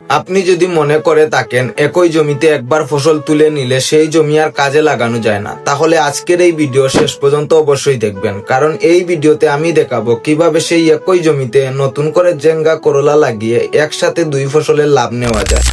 আপনি যদি মনে করে থাকেন, একই জমিতে একবার ফসল তুলে নিলে সেই জমি আর কাজে লাগানো যায় না। তাহলে আজকের এই ভিডিও শেষ পর্যন্ত অবশ্যই দেখবেন। কারণ এই ভিডিওতে আমি দেখাবো কীভাবে সেই একই জমিতে নতুন করে জেঙ্গা করলা লাগিয়ে একসাথে দুই ফসলের লাভ নেওয়া যায়।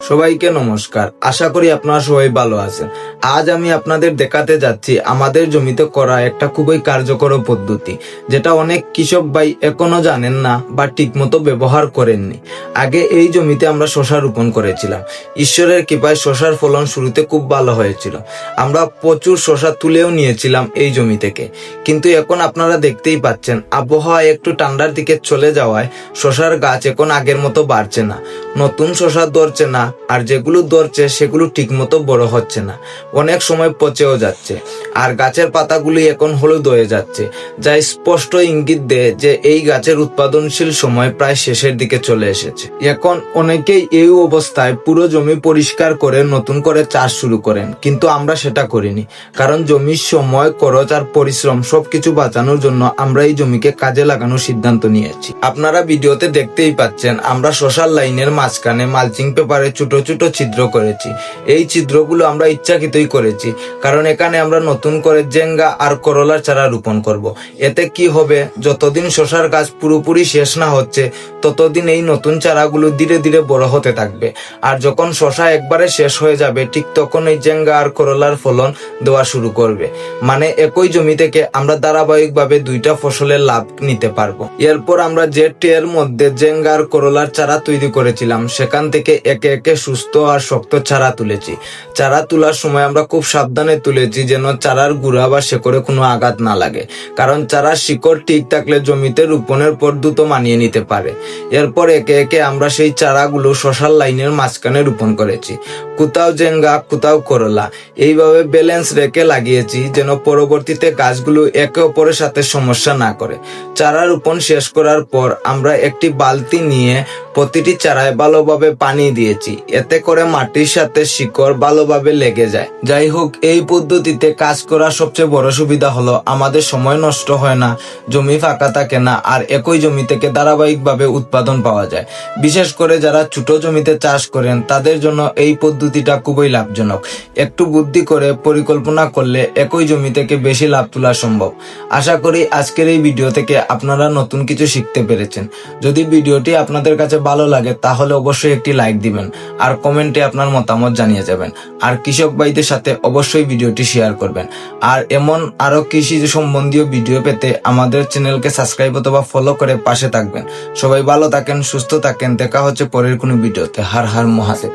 সবাইকে নমস্কার। আশা করি আপনারা সবাই ভালো আছেন। আজ আমি আপনাদের দেখাতে যাচ্ছি, আমাদের জমিতে করা একটা খুবই কার্যকর পদ্ধতি, যেটা অনেক কৃষক ভাই এখনও জানেন না বা ঠিকমতো ব্যবহার করেননি। আগে এই জমিতে আমরা শশা রোপণ করেছিলাম। ঈশ্বরের কৃপায় শশার ফলন শুরুতে খুব ভালো হয়েছিল। আমরা প্রচুর শশা তুলেও নিয়েছিলাম এই জমি থেকে। কিন্তু এখন আপনারা দেখতেই পাচ্ছেন, আবহাওয়া একটু ঠান্ডার দিকে চলে যাওয়ায় শশার গাছ এখন আগের মতো বাড়ছে না। নতুন শশা ধরছে না, আর যেগুলো ধরছে সেগুলো ঠিকমতো বড় হচ্ছে না। অনেক সময় পচেও যাচ্ছে। আর গাছের পাতাগুলি এখন হলুদ হয়ে যাচ্ছে, যা স্পষ্ট ইঙ্গিত দেয় যে এই গাছের উৎপাদনশীল সময় প্রায় শেষের দিকে চলে এসেছে। এখন অনেকেই এই অবস্থায় পুরো জমি পরিষ্কার করে নতুন করে চাষ শুরু করেন, কিন্তু আমরা সেটা করিনি। কারণ জমির সময়, খরচ আর পরিশ্রম সবকিছু বাঁচানোর জন্য আমরা এই জমিকে কাজে লাগানোর সিদ্ধান্ত নিয়েছি। আপনারা ভিডিওতে দেখতেই পাচ্ছেন, আমরা সোশ্যাল লাইনের মাঝখানে মালচিং পেপারে ছোট ছোট ছিদ্র করেছি। এই ছিদ্রগুলো আমরা ইচ্ছাকৃতই করেছি। কারণ এখানে আমরা নতুন করে জেঙ্গা আর করলার চারা রোপণ করব। এতে কি হবে? যতদিন শশার গাছ পুরোপুরি শেষ না হচ্ছে, ততদিন এই নতুন চারাগুলো ধীরে ধীরে বড় হতে থাকবে। আর যখন শশা একবারে শেষ হয়ে যাবে, ঠিক তখন এই জেঙ্গা আর করলার ফলন দেওয়া শুরু করবে। মানে একই জমি থেকে আমরা ধারাবাহিকভাবে দুইটা ফসলের লাভ নিতে পারব। এরপর আমরা যে টের মধ্যে জেঙ্গা আর করলার চারা তৈরি করেছিলাম, সেখান থেকে একে একে সুস্থ আর শক্ত চারা তুলেছি। চারা তোলার সময় আমরা খুব সাবধানে তুলেছি যেন চারার গুড়া বা শেকড়ে কোনো আঘাত না লাগে। কারণ চারার শিকড় ঠিক থাকলে জমিতে রোপণের পর দ্রুত মানিয়ে নিতে পারে। এরপর একে একে আমরা সেই চারাগুলো শশার লাইনের মাঝখানে রোপণ করেছি। কোথাও জেঙ্গা, কোথাও করলা। এইভাবে ব্যালেন্স রেখে লাগিয়েছি যেন পরবর্তীতে গাছগুলো একে অপরের সাথে সমস্যা না করে। চারা রোপণ শেষ করার পর আমরা একটি বালতি নিয়ে প্রতিটি চারায় ভালোভাবে পানি দিয়েছি। এতে করে মাটির সাথে শিকড় ভালোভাবে লেগে যায়। যাই হোক, এই পদ্ধতিতে কাজ করার সবচেয়ে বড় সুবিধা হলো আমাদের সময় নষ্ট হয় না, জমি ফাঁকা থাকে না, আর একই জমি থেকে ধারাবাহিকভাবে উৎপাদন পাওয়া যায়। বিশেষ করে যারা ছোট জমিতে চাষ করেন, তাদের জন্য এই পদ্ধতিটা খুবই লাভজনক। একটু বুদ্ধি করে পরিকল্পনা করলে একই জমি থেকে বেশি লাভ তোলা সম্ভব। আশা করি আজকের এই ভিডিও থেকে আপনারা নতুন কিছু শিখতে পেরেছেন। যদি ভিডিওটি আপনাদের কাছে ভালো লাগে, তাহলে অবশ্যই একটি লাইক দিবেন, আর কমেন্টে আপনার মতামত জানিয়ে যাবেন। আর কৃষক ভাইদের সাথে অবশ্যই ভিডিওটি শেয়ার করবেন। আর এমন আরও কৃষি সম্বন্ধীয় ভিডিও পেতে আমাদের চ্যানেলকে সাবস্ক্রাইব অথবা ফলো করে পাশে থাকবেন। সবাই ভালো থাকেন, সুস্থ থাকেন। দেখা হচ্ছে পরের কোনো ভিডিওতে হার হার মহাদেব।